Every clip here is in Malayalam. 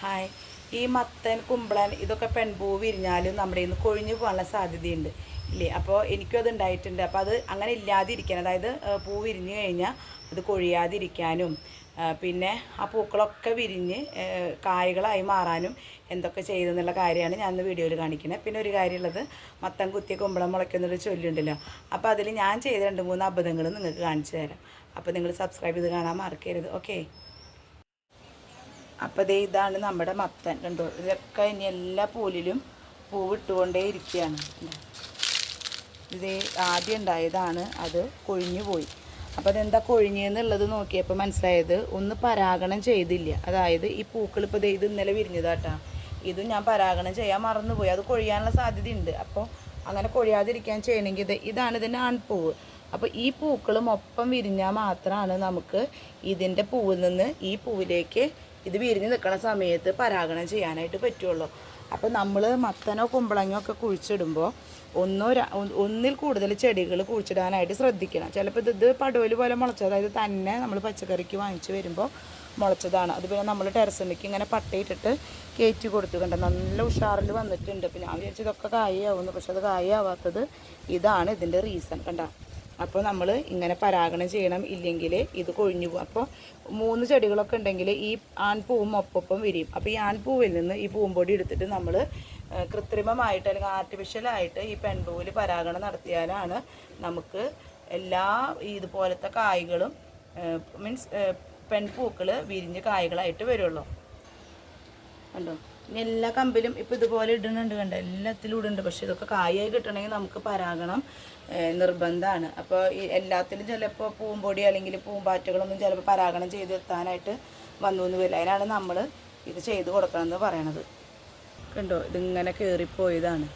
ഹായ്. ഈ മത്തൻ കുമ്പളൻ ഇതൊക്കെ പെൺപൂ വിരിഞ്ഞാലും നമ്മുടെ ഇന്ന് കൊഴിഞ്ഞു പോകാനുള്ള സാധ്യതയുണ്ട്. ഇല്ലേ? അപ്പോൾ എനിക്കും അത് ഉണ്ടായിട്ടുണ്ട്. അപ്പോൾ അത് അങ്ങനെ ഇല്ലാതിരിക്കാൻ അതായത് പൂ വിരിഞ്ഞു കഴിഞ്ഞാൽ അത് കൊഴിയാതിരിക്കാനും പിന്നെ ആ പൂക്കളൊക്കെ വിരിഞ്ഞ് കായകളായി മാറാനും എന്തൊക്കെ ചെയ്തെന്നുള്ള കാര്യമാണ് ഞാൻ ഇന്ന് വീഡിയോയിൽ കാണിക്കുന്നത്. പിന്നെ ഒരു കാര്യമുള്ളത് മത്തൻ കുത്തിയ കുമ്പളം മുളയ്ക്കുന്നൊരു ചൊല്ലുണ്ടല്ലോ. അപ്പോൾ അതിൽ ഞാൻ ചെയ്ത രണ്ട് മൂന്ന് അബദ്ധങ്ങൾ നിങ്ങൾക്ക് കാണിച്ചു തരാം. അപ്പോൾ നിങ്ങൾ സബ്സ്ക്രൈബ് ചെയ്ത് കാണാൻ മറക്കരുത്. ഓക്കെ? അപ്പോൾ ദേ ഇതാണ് നമ്മുടെ മത്തൻ. കണ്ടോ? ഇതൊക്കെ ഇനി എല്ലാ പൂലിലും പൂവിട്ടുകൊണ്ടേ ഇരിക്കുകയാണ്. ഇത് ആദ്യം ഉണ്ടായതാണ് അത് കൊഴിഞ്ഞു പോയി. അപ്പോൾ അതെന്താ കൊഴിഞ്ഞെന്നുള്ളത് നോക്കിയപ്പോൾ മനസ്സിലായത് ഒന്ന് പരാഗണം ചെയ്തില്ല. അതായത് ഈ പൂക്കൾ ഇപ്പോൾ ഇത് ഇന്നലെ വിരിഞ്ഞതാട്ടാ ഇതും ഞാൻ പരാഗണം ചെയ്യാൻ മറന്നുപോയി. അത് കൊഴിയാനുള്ള സാധ്യതയുണ്ട്. അപ്പോൾ അങ്ങനെ കൊഴിയാതിരിക്കാൻ ചെയ്യണമെങ്കിൽ ഇത് ഇതാണ് ഇതിന്റെ ആൺപൂവ്. അപ്പോൾ ഈ പൂക്കളും ഒപ്പം വിരിഞ്ഞാൽ മാത്രമാണ് നമുക്ക് ഇതിന്റെ പൂവിൽ നിന്ന് ഈ പൂവിലേക്ക് ഇത് വിരിഞ്ഞ് നിൽക്കുന്ന സമയത്ത് പരാഗണം ചെയ്യാനായിട്ട് പറ്റുള്ളൂ. അപ്പോൾ നമ്മൾ മത്തനോ കുമ്പളങ്ങോ ഒക്കെ കുഴിച്ചിടുമ്പോൾ ഒന്നോ ഒന്നിൽ കൂടുതൽ ചെടികൾ കുഴിച്ചിടാനായിട്ട് ശ്രദ്ധിക്കണം. ചിലപ്പോൾ ഇത് ഇത് പടവൽ പോലെ മുളച്ചത് അതായത് തന്നെ നമ്മൾ പച്ചക്കറിക്ക് വാങ്ങിച്ച് വരുമ്പോൾ മുളച്ചതാണ്. അത് പിന്നെ നമ്മൾ ടെറസിലേക്ക് ഇങ്ങനെ പട്ടയിട്ടിട്ട് കയറ്റി കൊടുത്തു. കണ്ട? നല്ല ഉഷാറിൽ വന്നിട്ടുണ്ട്. പിന്നെ ഞാൻ വിചാരിച്ചു ഇതൊക്കെ കായാവുന്നു പക്ഷെ അത് കായയാവാത്തത് ഇതാണ് ഇതിന്റെ റീസൺ കണ്ട? അപ്പോൾ നമ്മൾ ഇങ്ങനെ പരാഗണം ചെയ്യണം ഇല്ലെങ്കിൽ ഇത് കൊഴിഞ്ഞു പോകും. അപ്പോൾ മൂന്ന് ചെടികളൊക്കെ ഉണ്ടെങ്കിൽ ഈ ആൺപൂവും ഒപ്പം വിരിയും. അപ്പോൾ ഈ ആൺപൂവിൽ നിന്ന് ഈ പൂമ്പൊടി എടുത്തിട്ട് നമ്മൾ കൃത്രിമമായിട്ട് അല്ലെങ്കിൽ ആർട്ടിഫിഷ്യലായിട്ട് ഈ പെൺപൂവിൽ പരാഗണം നടത്തിയാലാണ് നമുക്ക് എല്ലാ ഇതുപോലത്തെ കായ്കളും മീൻസ് പെൺപൂക്കൾ വിരിഞ്ഞ് കായ്കളായിട്ട് വരുള്ളൂ. കണ്ടോ? ഇനി എല്ലാ കമ്പിലും ഇപ്പം ഇതുപോലെ ഇടുന്നുണ്ട് കണ്ട? എല്ലാത്തിലും ഇടുന്നുണ്ട്. പക്ഷെ ഇതൊക്കെ കായായി കിട്ടണമെങ്കിൽ നമുക്ക് പരാഗണം നിർബന്ധമാണ്. അപ്പോൾ ഈ എല്ലാത്തിലും ചിലപ്പോൾ പൂമ്പൊടി അല്ലെങ്കിൽ പൂമ്പാറ്റകളൊന്നും ചിലപ്പോൾ പരാഗണം ചെയ്ത് എത്താനായിട്ട് വന്നു എന്ന് വരില്ല അതിനാണ് നമ്മൾ ഇത് ചെയ്ത് കൊടുക്കണം എന്ന് പറയണത്. കണ്ടോ? ഇതിങ്ങനെ കയറിപ്പോയതാണ്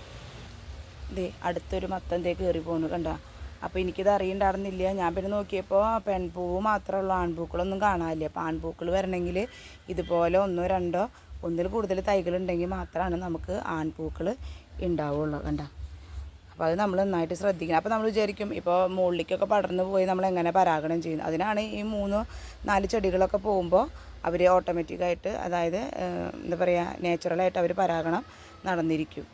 ഇതേ അടുത്തൊരു മത്തം ദേ കയറി പോകുന്നു കണ്ടോ? അപ്പോൾ എനിക്കിത് അറിയണ്ടായിരുന്നില്ല. ഞാൻ പിന്നെ നോക്കിയപ്പോൾ പെൺപൂവ് മാത്രമുള്ള ആൺപൂക്കളൊന്നും കാണാനില്ല. അപ്പോൾ ആൺപൂക്കൾ വരണമെങ്കിൽ ഇതുപോലെ ഒന്നോ രണ്ടോ ഒന്നിൽ കൂടുതൽ തൈകൾ ഉണ്ടെങ്കിൽ മാത്രമാണ് നമുക്ക് ആൺപൂക്കൾ ഉണ്ടാവുള്ളൂ കണ്ട? അപ്പോൾ അത് നമ്മൾ നന്നായിട്ട് ശ്രദ്ധിക്കണം. അപ്പോൾ നമ്മൾ വിചാരിക്കും ഇപ്പോൾ മുകളിലേക്കൊക്കെ പടർന്നു പോയി നമ്മൾ എങ്ങനെ പരാഗണം ചെയ്യുന്നത് അതിനാണ് ഈ മൂന്ന് നാല് ചെടികളൊക്കെ പോകുമ്പോൾ അവർ ഓട്ടോമാറ്റിക്കായിട്ട് അതായത് എന്താ പറയുക നാച്ചുറലായിട്ട് അവർ പരാഗണം നടന്നിരിക്കും.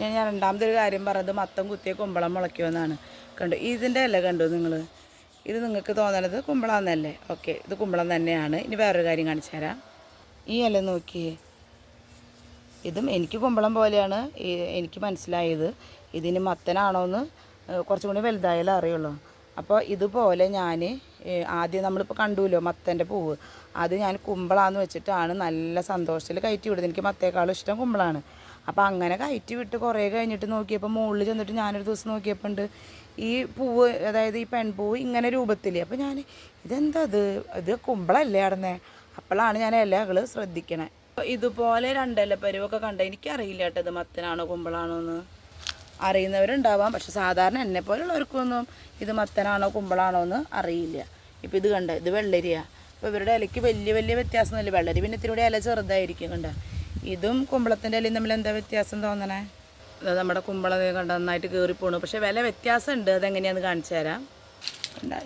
ഞാൻ രണ്ടാമത്തെ ഒരു കാര്യം പറഞ്ഞത് മത്തം കുത്തിയ കുമ്പളം മുളയ്ക്കുമെന്നാണ് കണ്ടു? ഇതിന്റെ അല്ല കണ്ടു നിങ്ങൾ? ഇത് നിങ്ങൾക്ക് തോന്നണത് കുമ്പളം എന്നല്ലേ ഓക്കെ ഇത് കുമ്പളം തന്നെയാണ്. ഇനി വേറൊരു കാര്യം കാണിച്ചു തരാം. ഈ ഇല നോക്കിയേ. ഇതും എനിക്ക് കുമ്പളം പോലെയാണ് എനിക്ക് മനസ്സിലായത്. ഇതിന് മത്തനാണോ എന്ന് കുറച്ചും കൂടി വലുതായാലേ അറിയുള്ളൂ. അപ്പോൾ ഇതുപോലെ ഞാൻ ആദ്യം നമ്മളിപ്പോൾ കണ്ടുല്ലോ മത്തന്റെ പൂവ്? അത് ഞാൻ കുമ്പളാന്ന് വെച്ചിട്ടാണ് നല്ല സന്തോഷത്തിൽ കയറ്റി വിടുന്നത്. എനിക്ക് മത്തേക്കാളും ഇഷ്ടം കുമ്പളാണ്. അപ്പോൾ അങ്ങനെ കയറ്റി വിട്ട് കുറേ കഴിഞ്ഞിട്ട് നോക്കിയപ്പോൾ മുകളിൽ ചെന്നിട്ട് ഞാനൊരു ദിവസം നോക്കിയപ്പോൾ ഉണ്ട് ഈ പൂവ് അതായത് ഈ പെൺപൂവ് ഇങ്ങനെ രൂപത്തിൽ അപ്പോൾ ഞാൻ ഇതെന്താ ഇത്? ഇത് കുമ്പളല്ലേ അടന്നേ അപ്പോഴാണ് ഞാൻ ഇലകൾ ശ്രദ്ധിക്കണേ. ഇതുപോലെ രണ്ടല്ല പരുവൊക്കെ കണ്ട എനിക്കറിയില്ല കേട്ടോ ഇത് മത്തനാണോ കുമ്പളാണോ എന്ന്. അറിയുന്നവരുണ്ടാവാം പക്ഷെ സാധാരണ എന്നെ പോലുള്ളവർക്കൊന്നും ഇത് മത്തനാണോ കുമ്പളാണോ എന്ന് അറിയില്ല. ഇപ്പം ഇത് കണ്ട ഇത് വെള്ളരിയാണ് അപ്പോൾ ഇവരുടെ ഇലയ്ക്ക് വലിയ വലിയ വ്യത്യാസമൊന്നുമില്ല. വെള്ളരി പിന്നെ ഇത്തിരി ഇല ചെറുതായിരിക്കും കണ്ട. ഇതും കുമ്പളത്തിന്റെ ഇലയും തമ്മിൽ എന്താ വ്യത്യാസം തോന്നണേ? നമ്മുടെ കുമ്പളം കണ്ട നന്നായിട്ട് കയറിപ്പോണു പക്ഷെ വില വ്യത്യാസമുണ്ട്. അതെങ്ങനെയാണെന്ന് കാണിച്ചു തരാം.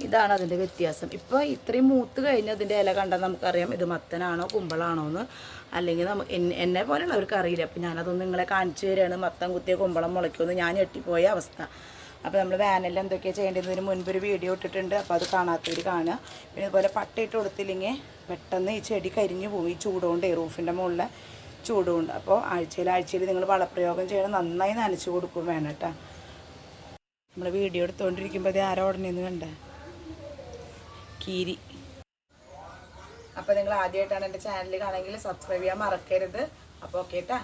ഇതാണ് അതിന്റെ വ്യത്യാസം. ഇപ്പോൾ ഇത്രയും മൂത്ത് കഴിഞ്ഞ് അതിന്റെ ഇല കണ്ടാൽ നമുക്കറിയാം ഇത് മത്തനാണോ കുമ്പളാണോ എന്ന്. അല്ലെങ്കിൽ എന്നെ പോലെയുള്ളവർക്ക് അറിയില്ല. അപ്പോൾ ഞാനതൊന്ന് നിങ്ങളെ കാണിച്ചു തരികയാണ് മത്തം കുത്തിയ കുമ്പളം മുളയ്ക്കുമെന്ന് ഞാൻ ഞെട്ടിപ്പോയ അവസ്ഥ. അപ്പോൾ നമ്മൾ വാനിൽ എന്തൊക്കെയാണ് ചെയ്യേണ്ടതിന് മുൻപ് ഒരു വീഡിയോ ഇട്ടിട്ടുണ്ട്. അപ്പോൾ അത് കാണാത്തവർ കാണുക. പിന്നെ ഇതുപോലെ പട്ടയിട്ട് കൊടുത്തില്ലെങ്കിൽ പെട്ടെന്ന് ഈ ചെടി കരിഞ്ഞു പോകും ഈ ചൂടുകൊണ്ട് റൂഫിന്റെ മുകളിൽ ചൂടുകൊണ്ട് അപ്പോൾ ആഴ്ചയിൽ ആഴ്ചയിൽ നിങ്ങൾ വളപ്രയോഗം ചെയ്യണം. നന്നായി നനച്ചു കൊടുക്കും വേണം കേട്ടോ. നമ്മൾ വീഡിയോ എടുത്തുകൊണ്ടിരിക്കുമ്പോൾ ആരോ ഉടനെന്ന് കണ്ട? കീരി. അപ്പോൾ നിങ്ങൾ ആദ്യമായിട്ടാണ് എന്റെ ചാനൽ കാണുമെങ്കിൽ സബ്സ്ക്രൈബ് ചെയ്യാൻ മറക്കരുത്. അപ്പോൾ ഓക്കെ കേട്ടാ